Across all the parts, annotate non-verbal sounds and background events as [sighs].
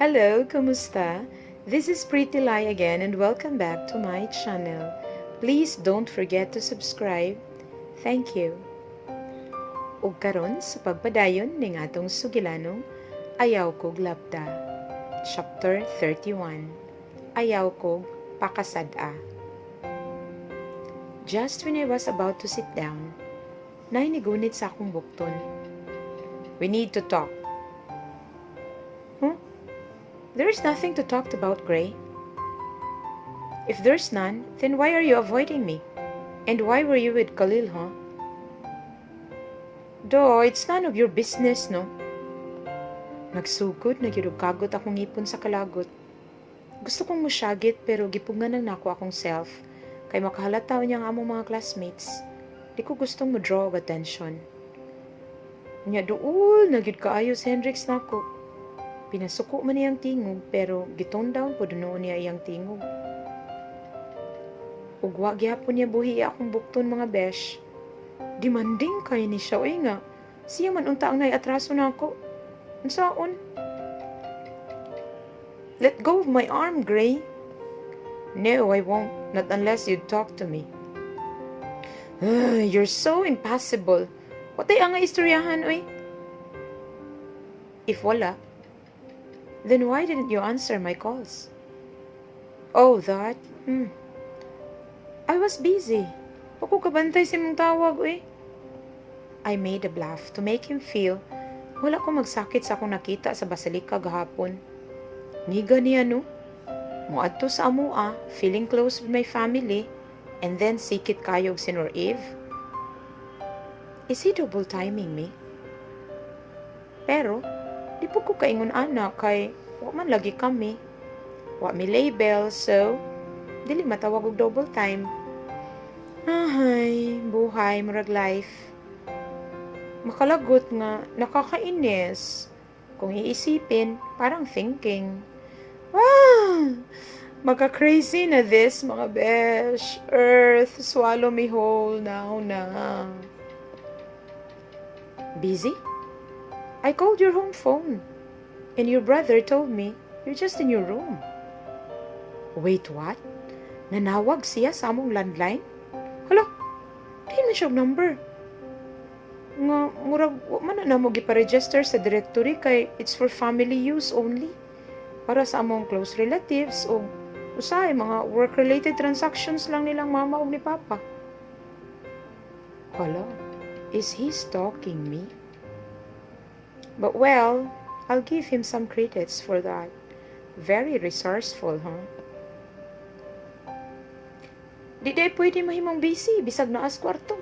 Hello, kumusta? This is Pretty Lai again and welcome back to my channel. Please don't forget to subscribe. Thank you. Ug karon sa pagpadayon ning atong sugilanong Ayaw kog labda. Chapter 31. Ayaw kog pakasada. Just when I was about to sit down, nainigunit sa akong bukton. We need to talk. There is nothing to talk about, Gray. If there's none, then why are you avoiding me? And why were you with Khalil, huh? Do, it's none of your business, no? Nagsugod, nagyudog akong ipon sa kalagot. Gusto kong musyagit pero gipungan ng nako akong self kay makahalata niya ang among mga classmates. Di ko gustong mo-draw attention. Nya duol, nagyud kaayo si Hendrix nako. Pinasuko man niyang tingog pero gitone down po noon niya iyang tingog. Ug wa gyapon niya buhi akong bukton mga besh. Demanding kay ni siya oy nga. Siya man unta ang naiatraso na ako. Unsaon? Let go of my arm, Gray. No, I won't. Not unless you talk to me. Ah, [sighs] you're so impassible. What ang istoryahan, oy? If wala, then why didn't you answer my calls? Oh, that? Hmm. I was busy. Ako kabantay si mong tawag, oy. I made a bluff to make him feel wala ko magsakit sa akong nakita sa Basilika gahapon. Niga niya no. Muadto sa amua, feeling close with my family, and then sikit kayog si Nor Eve. Is he double timing me? Pero, di po ko kaingon ana kay wa man lagi kami. Wa mi label, so dili matawag og double time. Ahay, buhay, murag life. Makalagot nga, nakakainis. Kung iisipin, parang thinking. Ah! Magka-crazy na this, mga besh. Earth, swallow me whole now na. Busy? I called your home phone. And your brother told me you're just in your room. Wait, what? Nanawag siya sa among landline? Hala, di man siya og number. Nga, murag, man na mo giparegister sa directory kay it's for family use only. Para sa among close relatives o usay mga work-related transactions lang nilang mama o ni papa. Hala, is he stalking me? But well, I'll give him some credits for that. Very resourceful, huh? Di day pwede mahimong busy, bisag na as kwarto.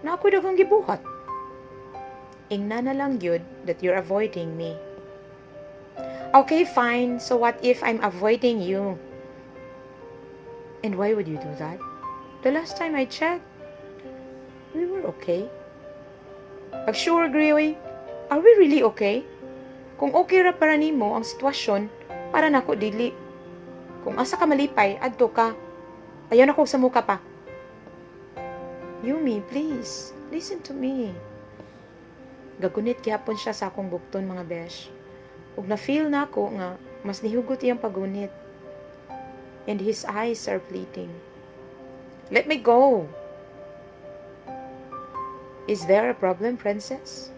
Na ako dagang gibuhat. Ingna na lang yun that you're avoiding me. Okay, fine. So what if I'm avoiding you? And why would you do that? The last time I checked, we were okay. Pag sure, Greyoy, are we really okay? Kung okay ra para nimo ang sitwasyon, para nako dili. Kung asa ka malipay, adto ka. Ayaw na ko sa muka pa. Yumi, please, listen to me. Gagunit gyapon siya sa akong bukton mga besh. Ug na-feel na ako nga mas nihugot iyang pagunit. And his eyes are pleading. Let me go. Is there a problem, princess?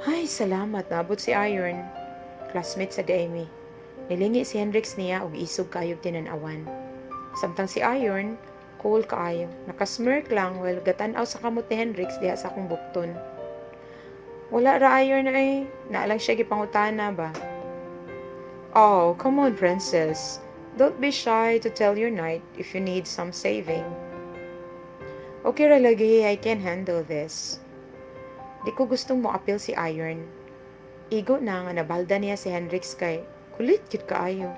Ay, salamat. Naabot si Iron. Classmate sa Demi. Nilingi si Hendrix niya og isog kayog tinanawan. Samtang si Iron, cool kaayo. Nakasmirk lang while gatan-aw sa kamot ni Hendrix diha sa akong bukton. Wala ra Iron ay. Naalang siya gipangutana ba? Oh, come on, princess. Don't be shy to tell your knight if you need some saving. Okay ra lagi, I can handle this. Di ko gustong mo appeal si Iron. Igo na nga nabalda niya si Hendrix kay kulit kit kaayo.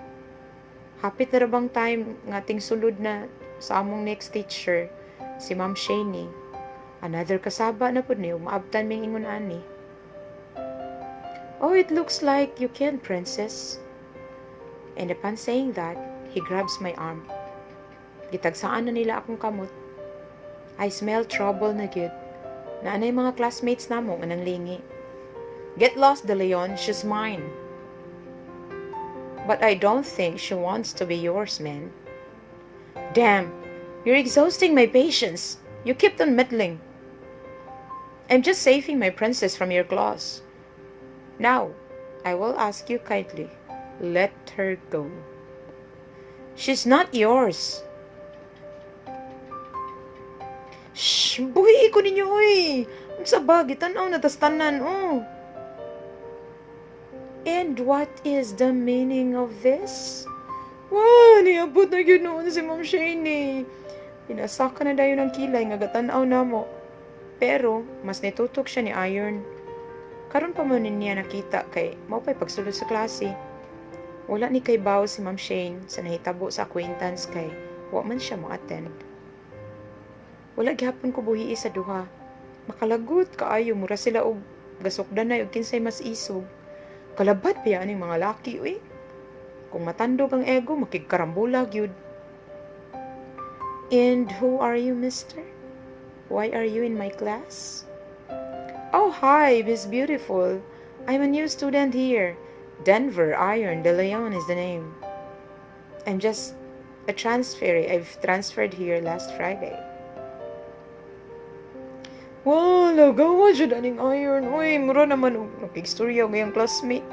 Hapit na ra bang time nga ting sulod na sa among next teacher, si Ma'am Shaney. Another kasaba na pud ni maabtan ming ingon ani. Oh, it looks like you can, princess. And upon saying that, he grabs my arm. Gitagsaan na nila akong kamot. I smell trouble na gyud. Naanay mga classmates namo nga lingi. Get lost, De Leon. She's mine. But I don't think she wants to be yours, man. Damn, you're exhausting my patience. You kept on meddling. I'm just saving my princess from your claws. Now, I will ask you kindly, let her go. She's not yours. Shh, buhi ko ninyo, oy. Ang sabag, itanaw na tas tanan, oh. And what is the meaning of this? Wow, niabot na yun noon si Ma'am Shane Pinasaka na dayon ng kilay nga gatanaw na mo. Pero, mas nitutok siya ni Iron. Karon pa mo niya nakita kay mao pa'y pagsulod sa klase. Wala ni kay Bao si Ma'am Shane sa nahitabo sa acquaintance kay wa man siya mo attend. Wala gihapon ko buhi sa duha. Makalagot kaayo mura sila og gasokdan na og kinsay mas isog. Kalabat pa yan mga laki, uy. Kung matandog ang ego, makigkarambula gyud. And who are you, mister? Why are you in my class? Oh, hi, Miss Beautiful. I'm a new student here. Denver Iron de Leon is the name. I'm just a transferee. I've transferred here last Friday. Wow, lagawa dyan aning iron. Uy, mura naman og nakig-storya og iyang classmate.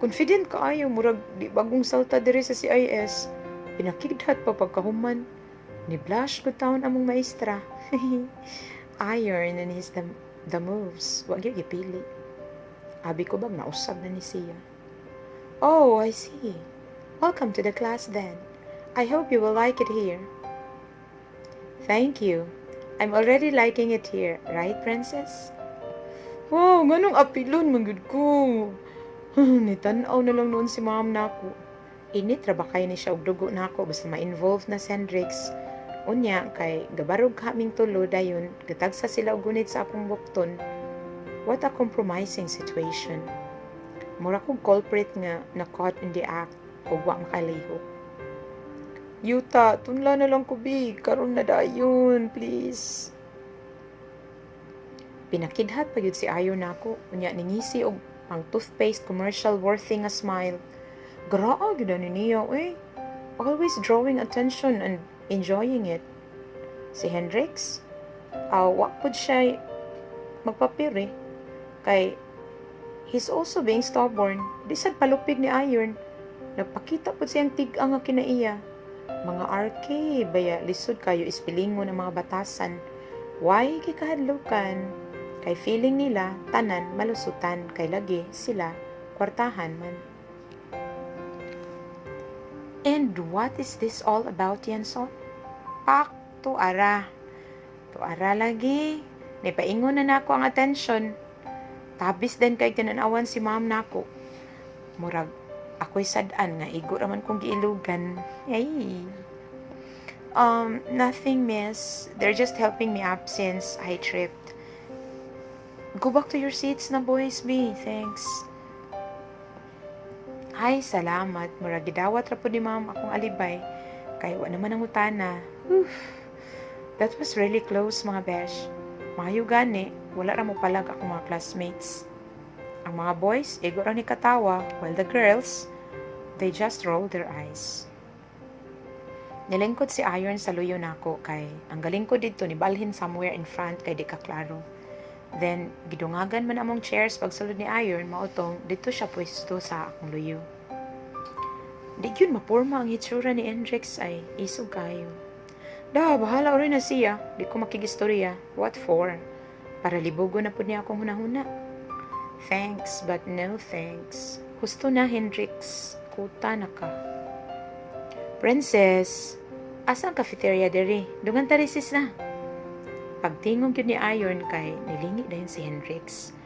Confident ka ayo murag di bagong salta diri sa CIS. Pinakigdat pa pagkahuman. Ni blush ko taon among maestra. [laughs] iron and his the, the moves. Wag gyud gipili. Abi ko bang nausab na ni siya. Oh, I see. Welcome to the class then. I hope you will like it here. Thank you. I'm already liking it here, right, princess? Wow, ganong apilon, manggod ko. [sighs] Nitanaw na lang noon si ma'am nako. Init ra ni siya og dugo nako basta ma-involve na si Hendrix. Unya kay gabarog kaming tulo dayon gatagsa sila og gunit sa akong bukton. What a compromising situation. Mura kong culprit nga na caught in the act ug wa makalihok. Yuta, tunla na lang ko, Big. Karon na dayon, please. Pinakidhat pa yun si Ayo nako. Unya ningisi og ang toothpaste commercial worthy nga smile. Graa ni niya, eh. Always drawing attention and enjoying it. Si Hendrix, uh, wa pud siya magpapiri. Kay he's also being stubborn. Di palupig ni Iron. Nagpakita pud siyang tig-a nga kinaiya mga RK, baya lisod kayo ispilingon ng mga batasan. Why kikahadlukan? Kay feeling nila, tanan, malusutan, kay lagi sila, kwartahan man. And what is this all about, Yanson? Pak, to ara. To ara lagi. Nipaingon na nako ang attention. Tabis din kay tinanawan si ma'am nako. Murag ako'y sadaan nga igo raman kong giilugan. Ay. Um, nothing, miss. They're just helping me up since I tripped. Go back to your seats na, boys, B. Thanks. Ay, salamat. Murag gidawat ra po ni ma'am akong alibay. Kaya wa naman ang utana. Oof. That was really close, mga besh. Mayo gani, wala ra mo palag akong mga classmates. Ang mga boys, igo ra ni katawa, while the girls, they just rolled their eyes. Nilingkod si Iron sa luyo nako kay ang galing ko dito ni balhin somewhere in front kay di ka klaro. Then, gidungagan man among chairs pagsulod ni Iron, mautong dito siya pwesto sa akong luyo. Di yun mapurma ang hitsura ni Hendrix ay isog kayo. Da, bahala rin na siya. Di ko makigistorya. What for? Para libugo na po niya akong hunahuna. Thanks, but no thanks. Husto na, Hendrix. Kuta na ka. Princess, asa cafeteria diri? Dungan tari sis na. Pagtingog yun ni Iron kay nilingi dayon si Hendrix.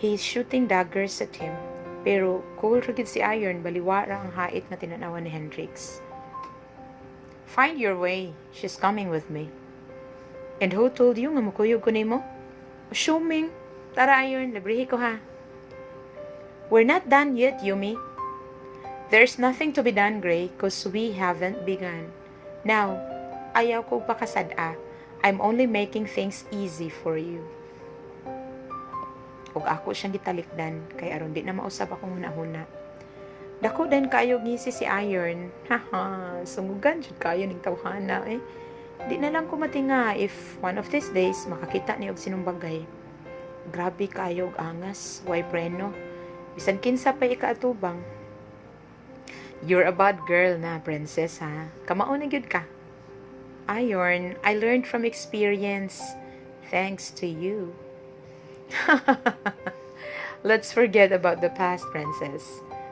He is shooting daggers at him. Pero cool rugid si Iron baliwara ang hait na tinanawan ni Hendrix. Find your way. She's coming with me. And who told you nga mukuyog ko nimo? Assuming. Tara Iron, librihi ko ha. We're not done yet, Yumi. There's nothing to be done, Gray, cause we haven't begun. Now, ayaw ko pa kasada. I'm only making things easy for you. Ug ako siyang gitalikdan, kay aron di na mausab akong hunahuna. Dako din kayo ngisi si Iron. [laughs] Haha, sungugan jud kayo ning tawhana eh. Di na lang ko matinga if one of these days makakita ni og sinong bagay. Grabe kayo og angas, why preno. Bisan kinsa pa ikaatubang. You're a bad girl na, princess ha. Kamao na gyud ka. Iron, I learned from experience. Thanks to you. [laughs] Let's forget about the past, princess.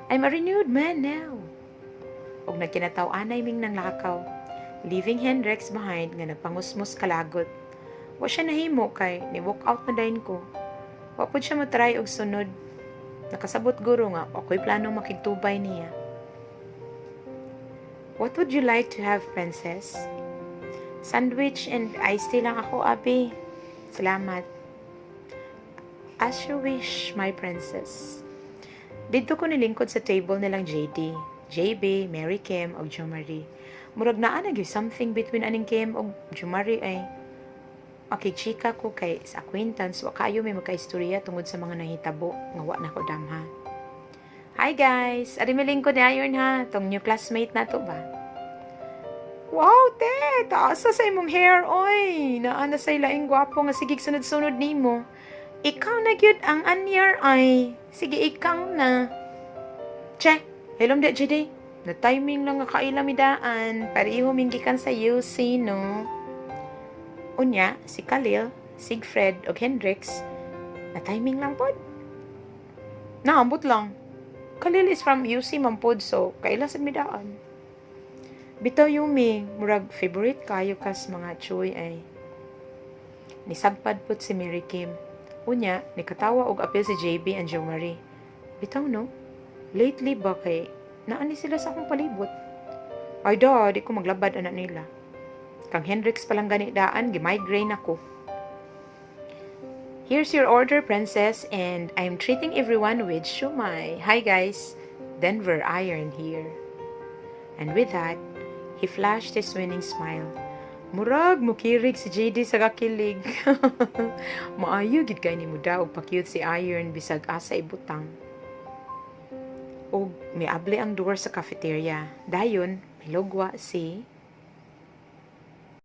I'm a renewed man now. Og nagkinataw-anay ming nang lakaw. Leaving Hendrix behind nga nagpangusmus kalagot. Wa siya nahimo kay ni walk out na dayon ko. Wa pud siya matry og sunod. Nakasabot guro nga ako'y plano makigtubay niya. What would you like to have, princess? Sandwich and iced tea lang ako, abi. Salamat. As you wish, my princess. Dito ko nilingkod sa table nilang JD, JB, Mary Kim, o Jomari. Murag naa na something between aning Kim o Jomari ay Okay, chika ko kay sa acquaintance wa kayo may magkaistorya tungod sa mga nahitabo nga wa na ko damha. Hi guys! Ari milingkod ni Iron ha, tong new classmate na to ba? Wow, te! Taasa sa imong hair, oy! Naana sa ilaing gwapo nga sigig sunod-sunod nimo. Ikaw na gyud ang anyar ay. Sige, ikaw na. Che, helom de jede. Na timing lang nga kailamidaan. Pareho minggikan sa UC, no? Unya, si Khalil, Siegfried, o Hendrix, na timing lang pod. Naambot lang. Khalil is from UC Mampod, so kaila sa midaan. Bitaw Yumi, murag favorite kayo kas mga chuy ay. Nisagpad pud si Mary Kim. Unya, nikatawa og apil si JB and Jo Marie. Bitaw no? Lately ba kay naani sila sa akong palibot? Ay da, di ko maglabad ana nila. Kang Hendrix palang gani daan, gi-migraine ako. Here's your order, princess, and I'm treating everyone with shumai. Hi guys, Denver Iron here. And with that, he flashed his winning smile. Murag, mukirig si JD sa kakilig. [laughs] Maayo gid kay ni muda og pa-cute si Iron bisag asa ibutang. Og miable ang door sa cafeteria. Dayon, milugwa si